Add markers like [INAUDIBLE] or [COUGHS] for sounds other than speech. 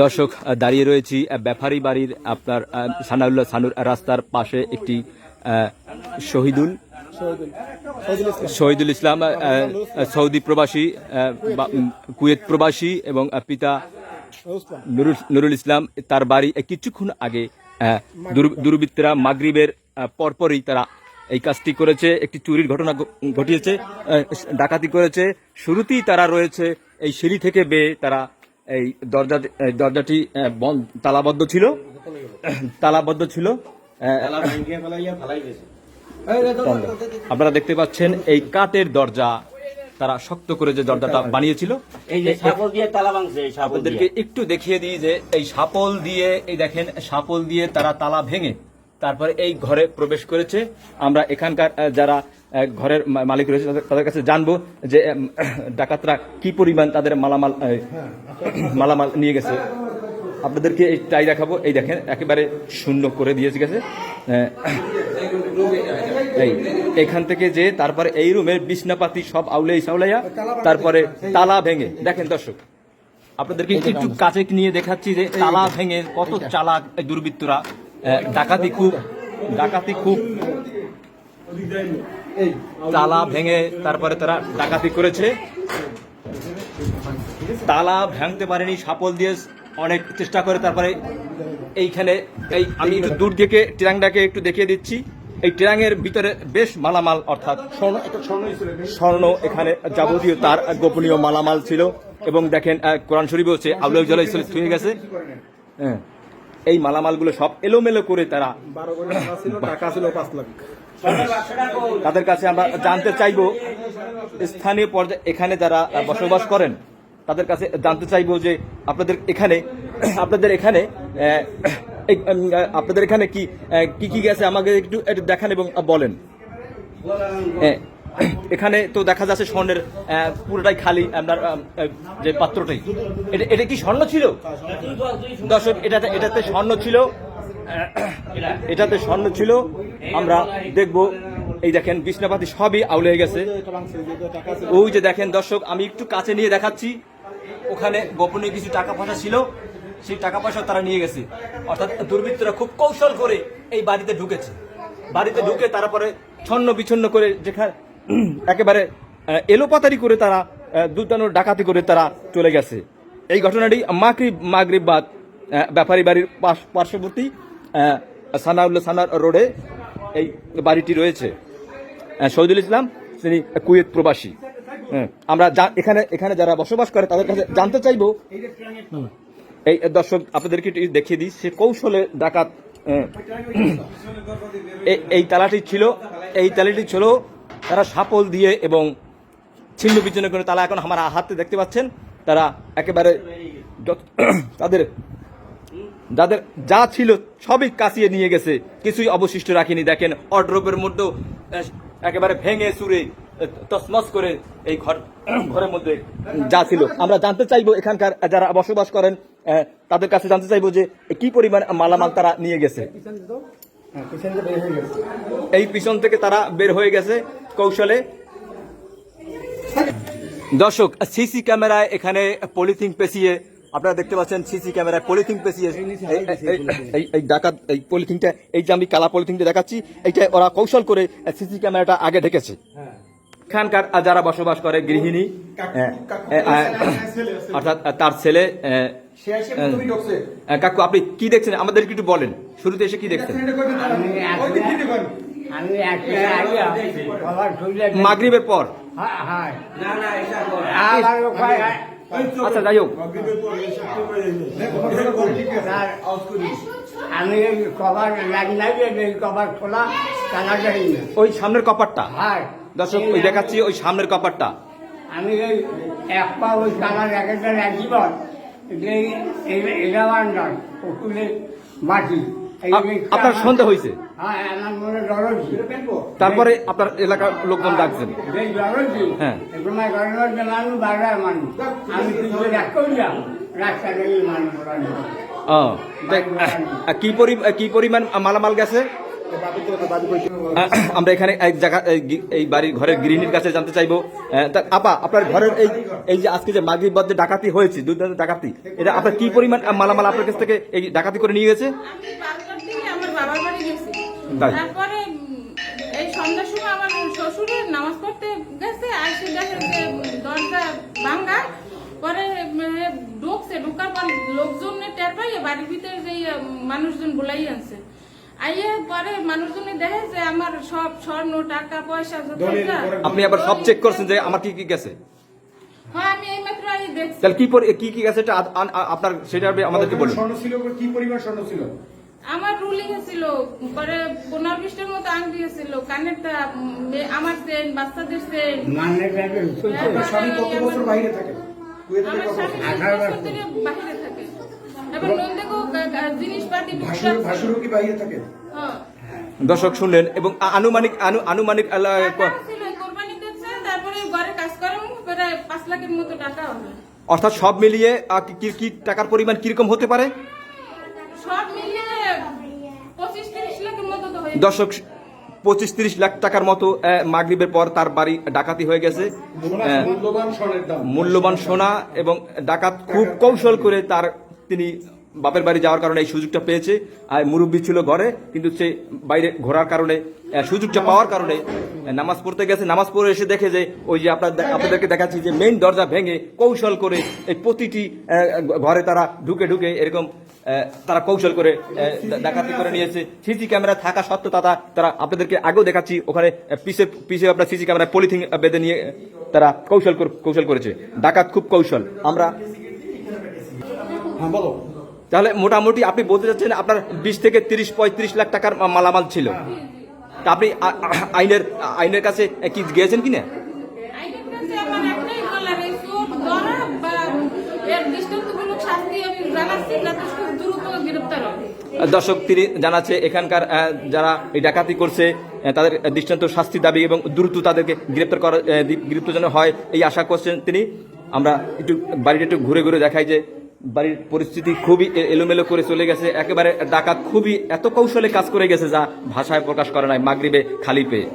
দর্শক দাঁড়িয়ে রয়েছি ব্যাপারী বাড়ির আপনার সানাউল্লাহ সানুর রাস্তার পাশে একটি শহীদুল শহীদুল ইসলাম সৌদি প্রবাসী কুয়েত প্রবাসী এবং পিতা নুরুল ইসলাম, তার বাড়ি কিছুক্ষণ আগে দুর্বৃত্তরা মাগরিবের পরপরই তারা এই কাজটি করেছে, একটি চুরির ঘটনা ঘটিয়েছে ডাকাতি করেছে, শুরুতেই তারা রয়েছে এই সিঁড়ি থেকে বেয়ে তারা এই দরজা এই দরজাটি তালাবদ্ধ ছিল। তালাবদ্ধ ছিল। আপনারা দেখতে পাচ্ছেন এই কাঠের দরজা তারা শক্ত করে যে দরজাটা বানিয়েছিল। এই যে সাপল দিয়ে তালা ভাঙছে আপনাদেরকে একটু দেখিয়ে দিই যে এই সাপল দিয়ে এই দেখেন সাপল দিয়ে তারা তালা ভেঙে। তারপরে এই ঘরে প্রবেশ করেছে। আমরা এখানকার যারা ঘরের মালিক রয়েছে তাদের- কাছে জানব যে [COUGHS] ডাকাতরা কি পরিমাণ তাদের মালামাল [COUGHS] মালামাল নিয়ে গেছে। আপনাদেরকে এই টাই দেখাবো। এই দেখেন একেবারে শূন্য করে দিয়েছে গেছে। এই এখান থেকে যে তারপরে এই রুমের বিছনাপাতি সব আউলাই সাউলাইয়া তারপরে তালা ভেঙে। দেখেন দর্শক আপনাদেরকে একটু কাছে নিয়ে দেখাচ্ছি যে তালা ভেঙে কত চালাক দুর্বৃত্তরা। ডাকাতি খুব ডাকাতি খুব তালা ভেঙে তারপরে তারা ডাকাতি করেছে। তালা ভাঙতে পারেনি সাপল দিয়ে অনেক চেষ্টা করে তারপরে এইখানে এই আমি একটু দূর থেকে ট্রাংটাকে একটু দেখিয়ে দিচ্ছি। এই ট্রাঙের ভিতরে বেশ মালামাল অর্থাৎ স্বর্ণ স্বর্ণ এখানে যাবতীয় তার গোপনীয় মালামাল ছিল। এবং দেখেন কোরআন শরীফ হচ্ছে আউলাউ জ্বালাই ছুঁয়ে গেছে। হ্যাঁ। এই মালামালগুলো সব এলোমেলো করে তারা টাকা ছিল পাঁচ লাখ। তাদের কাছে আমরা জানতে চাইব স্থানীয় পর্যায়ে এখানে যারা বসবাস করেন তাদের কাছে জানতে চাইব যে আপনাদের এখানে আপনাদের এখানে আপনাদের এখানে কি কি কি গেছে আমাকে একটু দেখান এবং বলেন। এখানে তো দেখা যাচ্ছে স্বর্ণের পুরোটাই খালি আপনার যে পাত্রটাই। এটা এটা কি স্বর্ণ ছিল? দর্শক, এটাতে এটাতে স্বর্ণ ছিল। এটাতে স্বর্ণ ছিল। আমরা দেখব। এই দেখেন বিষ্ণাপাতি সবই আউলে হয়ে গেছে। ওই যে দেখেন, দর্শক, আমি একটু কাছে নিয়ে দেখাচ্ছি। ওখানে গোপনীয় কিছু টাকা পয়সা ছিল। সেই টাকা পয়সা তারা নিয়ে গেছে। অর্থাৎ দুর্বৃত্তরা খুব কৌশল করে এই বাড়িতে ঢুকেছে। বাড়িতে ঢুকে তারপরে ছন্ন বিছন্ন করে যেখানে [CLEARS THROAT] একেবারে এলোপাতারি করে তারা আহ, দুর্দান্ত ডাকাতি করে তারা চলে গেছে। এই ঘটনাটি মাগরিব বাদ ব্যাপারী বাড়ির পাশ- পার্শ্ববর্তী আহ, সানাউল্লাহ সানার রোডে এই বাড়িটি রয়েছে। শহীদুল ইসলাম তিনি কুয়েত প্রবাসী। হ্যাঁ, আমরা এখানে এখানে যারা বসবাস করে তাদের কাছে জানতে চাইব। এই দর্শক আপনাদেরকে দেখিয়ে দিই সে কৌশলে ডাকাত [CLEARS THROAT] এই- এই তালাটি ছিল এই তালাটি ছিল তারা সাপল দিয়ে এবং ছিন্ন বিচ্ছিন্ন করে তারা এখন আমার হাতে দেখতে পাচ্ছেন তারা একেবারে তাদের যাদের যা ছিল সবই কাছিয়ে নিয়ে গেছে। কিছুই অবশিষ্ট রাখিনি। দেখেন অড্রপের মধ্যেও একেবারে ভেঙে চুরে তসমস করে এই ঘর ঘরের মধ্যে যা ছিল। আমরা জানতে চাইব এখানকার যারা বসবাস করেন আহ, তাদের কাছে জানতে চাইব যে কি পরিমাণ মালামাল তারা নিয়ে গেছে। এই পিছন থেকে তারা বের হয়ে গেছে। কৌশলে। দর্শক সিসি ক্যামেরায় এখানে পলিথিন পেঁচিয়ে আপনারা দেখতে পাচ্ছেন সিসি ক্যামেরায় পলিথিন পেঁচিয়ে। এই- এই- এই- এই ডাকাত এই পলিথিনটা এই যে আমি কালা পলিথিনটা দেখাচ্ছি এইটা ওরা কৌশল করে সিসি ক্যামেরাটা আগে ঢেকেছে। এখানকার যারা বসবাস করে গৃহিণী হ্যাঁ, অর্থাৎ তার ছেলে কাকু আপনি কি দেখছেন? আমাদেরকে একটু বলেন। শুরুতে এসে কি দেখছেন ওই। আমি একটা আগে মাগরিবের পর হ্যাঁ হ্যাঁ না না এটা করে। আমার উপায় আচ্ছা যাই হোক আমি কভার লাগ লাগিয়ে কভার খোলা টানা যাই ওই সামনের কপারটা হ্যাঁ দর্শক ওই দেখাচ্ছি ওই সামনের কপারটা আমি এই এক পা ওই টানার এক একটা রাখছিলাম যে এরা আন্ডার পুকুরে মাটি আপনার সন্দেহ হয়েছে হ্যাঁ মনে দরজি তারপরে আপনার এলাকার লোকজন ডাকছেন। হ্যাঁ। পরি কি পরিমাণ মালামাল গেছে? আমরা এখানে এক জায়গা এই বাড়ির ঘরের গৃহিণীর কাছে জানতে চাইব। আপা আপনার ঘরের এই এই যে আজকে যে মাগরিব বাদ ডাকাতি হয়েছে দুর্দান্ত ডাকাতি এটা আপনার কি পরিমাণ মালামাল আপনার কাছ থেকে এই ডাকাতি করে নিয়ে গেছে? তারপরে এই সন্ধ্যার সময় আমার শ্বশুরের নামাজ পড়তে গেছে আর সে দেখে যে দরজা ভাঙ্গা পরে ঢুকছে ঢুকার পর লোকজন টের পাইয়ে বাড়ির ভিতরে যে মানুষজন বলাই আনছে। আইয়ে পরে মানুষজনে দেখে যে আমার সব স্বর্ণ টাকা পয়সা আপনি আবার সব চেক করছেন যে আমার কি কি গেছে? হ্যাঁ আমি এই আই দেখছি। তাহলে কি কি কি গেছে এটা আপনার সেটা আমাদেরকে বলুন। স্বর্ণ ছিল কি পরিমাণ স্বর্ণ ছিল? আমার রুলি গেছিল পরে পনেরো বিশটার মতো আংটি গেছিল কানেরটা আমার সেন বাচ্চাদের সেন মানে স্বামী কত বছর বাইরে থাকে? আমার স্বামী এবার নন্দেকেও জিনিসপাতি ভাসুরও কি বাইরে থাকে? হ্যাঁ। দর্শক শুনলেন এবং আনুমানিক আনু- আনুমানিক আহ, টাকা ছিল, কোরবানি দিচ্ছে, তারপরে ঘরে কাজ করে প্রায় পাঁচ লাখের মতো টাকা হবে। অর্থাৎ সব মিলিয়ে কি- কি কি টাকার পরিমাণ কীরকম হতে পারে? সব মিলিয়ে পঁচিশ তিরিশ লাখের মতো তো দর্শক পঁচিশ তিরিশ লাখ টাকার মতো মাগরিবের পর তার বাড়ি ডাকাতি হয়ে গেছে। মূল্যবান সোনা এবং ডাকাত খুব কৌশল করে তার তিনি বাপের বাড়ি যাওয়ার কারণে এই সুযোগটা পেয়েছে। আর মুরব্বী ছিল ঘরে, কিন্তু সে বাইরে ঘোরার কারণে সুযোগটা পাওয়ার কারণে নামাজ পড়তে গেছে। নামাজ পড়ে এসে দেখে যে ওই যে আপনার আপনাদেরকে দেখাচ্ছি যে মেইন দরজা ভেঙে কৌশল করে এই প্রতিটি ঘরে তারা ঢুকে ঢুকে এরকম তারা কৌশল করে ডাকাতি করে নিয়েছে। সিসি ক্যামেরা থাকা সত্ত্বেও তারা তারা আপনাদেরকে আগেও দেখাচ্ছি, ওখানে পিছে পিছে আপনার সিসি ক্যামেরা পলিথিন বেঁধে নিয়ে তারা কৌশল কৌশল করেছে। ডাকাত খুব কৌশল। আমরা হ্যাঁ বলো। তাহলে মোটামুটি আপনি বলতে চাচ্ছেন আপনার বিশ থেকে তিরিশ, পঁয়ত্রিশ লাখ টাকার মালামাল ছিল। তা আপনি আইনের আইনের কাছে কি গিয়েছেন কিনা? দর্শক, তিনি জানাচ্ছে এখানকার যারা এই ডাকাতি করছে তাদের দৃষ্টান্ত শাস্তি দাবি এবং দ্রুত তাদেরকে গ্রেপ্তার করা গ্রেপ্তার যেন হয়, এই আশা করছেন তিনি। আমরা একটু বাড়িটা একটু ঘুরে ঘুরে দেখাই যে বাড়ির পরিস্থিতি খুবই এলোমেলো করে চলে গেছে। একেবারে ডাকাত খুবই এত কৌশলে কাজ করে গেছে যা ভাষায় প্রকাশ করে নাই, মাগরিবে খালি পেয়ে।